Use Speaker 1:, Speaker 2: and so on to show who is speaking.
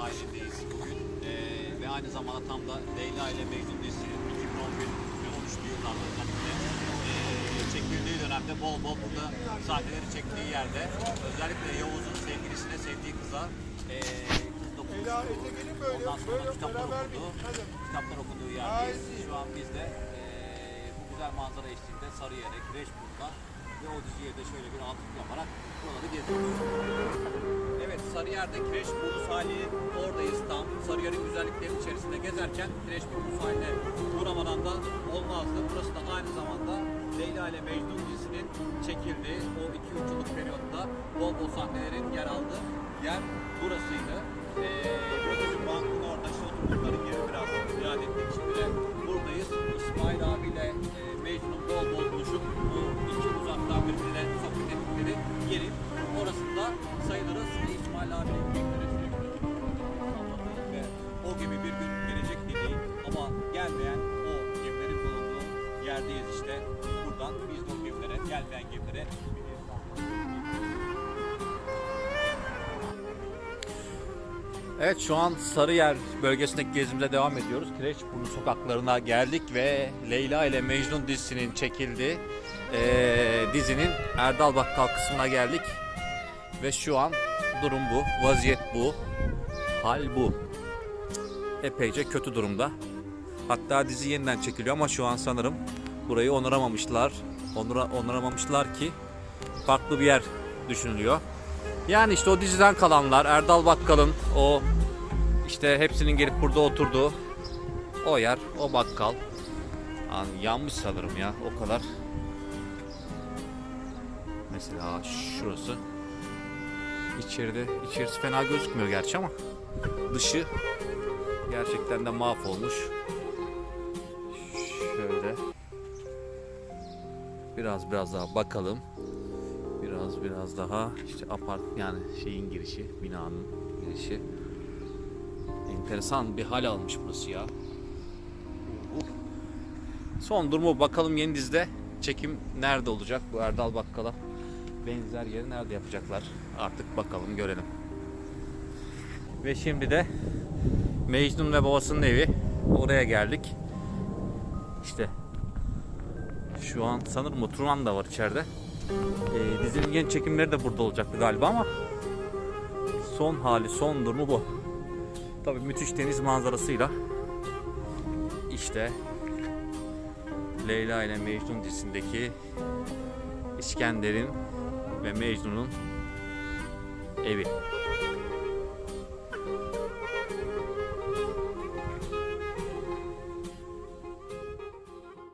Speaker 1: sahilindeyiz bugün. Ee, ve aynı zamanda tam da Leyla ile Mecnun dizisinin 2011 ve 13'lü yıllarda özellikle ee, çekildiği dönemde bol bol burada sahneleri çektiği yerde özellikle Yavuz'un sevgilisine sevdiği kıza kız dokunmuş.
Speaker 2: Ela, Ece gelin böyle,
Speaker 1: Ondan sonra kitaplar
Speaker 2: hadi.
Speaker 1: Kitaplar okuduğu yerdeyiz. Şu an biz de ee, bu güzel manzara eşliğinde Sarıyer'e, Kireçburnu'da ve o diziye de şöyle bir atıf yaparak buraları geziyoruz. Evet Sarıyer'de Kireçburnu sahilinin oradayız tam. Sarıyer'in güzellikleri içerisinde gezerken Kireçburnu sahiline uğramadan da olmazdı. Burası da aynı zamanda Leyla ile Mecnun dizisinin çekildiği o 2-3 yıllık periyotta bol bol sahnelerin yer aldığı yer burasıydı. Ee, Bölücü Bank'ın orada işte oturdukları yeri biraz ziyaret ettik. Şimdi de buradayız. İsmail abiyle e, Mecnun bol bol yerdeyiz işte. Buradan biz de o gemilere, gelmeyen gemilere Evet şu an Sarıyer bölgesindeki gezimize devam ediyoruz. Kireçburnu sokaklarına geldik ve Leyla ile Mecnun dizisinin çekildiği eee, dizinin Erdal Bakkal kısmına geldik. Ve şu an durum bu, vaziyet bu, hal bu. Epeyce kötü durumda. Hatta dizi yeniden çekiliyor ama şu an sanırım burayı onaramamışlar. Onura, onaramamışlar ki farklı bir yer düşünülüyor. Yani işte o diziden kalanlar, Erdal Bakkal'ın o işte hepsinin gelip burada oturduğu o yer, o bakkal. An yanmış sanırım ya o kadar. Mesela şurası. İçeride, içerisi fena gözükmüyor gerçi ama dışı gerçekten de mahvolmuş. Şöyle. Biraz biraz daha bakalım. Biraz biraz daha işte apart yani şeyin girişi, binanın girişi. Enteresan bir hal almış burası ya. Son durumu bakalım yeni dizide çekim nerede olacak bu Erdal Bakkal'a benzer yeri nerede yapacaklar artık bakalım görelim. Ve şimdi de Mecnun ve babasının evi oraya geldik. İşte şu an sanırım oturan da var içeride. Ee, dizinin yeni çekimleri de burada olacaktı galiba ama son hali, son durumu bu. Tabii müthiş deniz manzarasıyla işte Leyla ile Mecnun dizisindeki İskender'in ve Mecnun'un evi.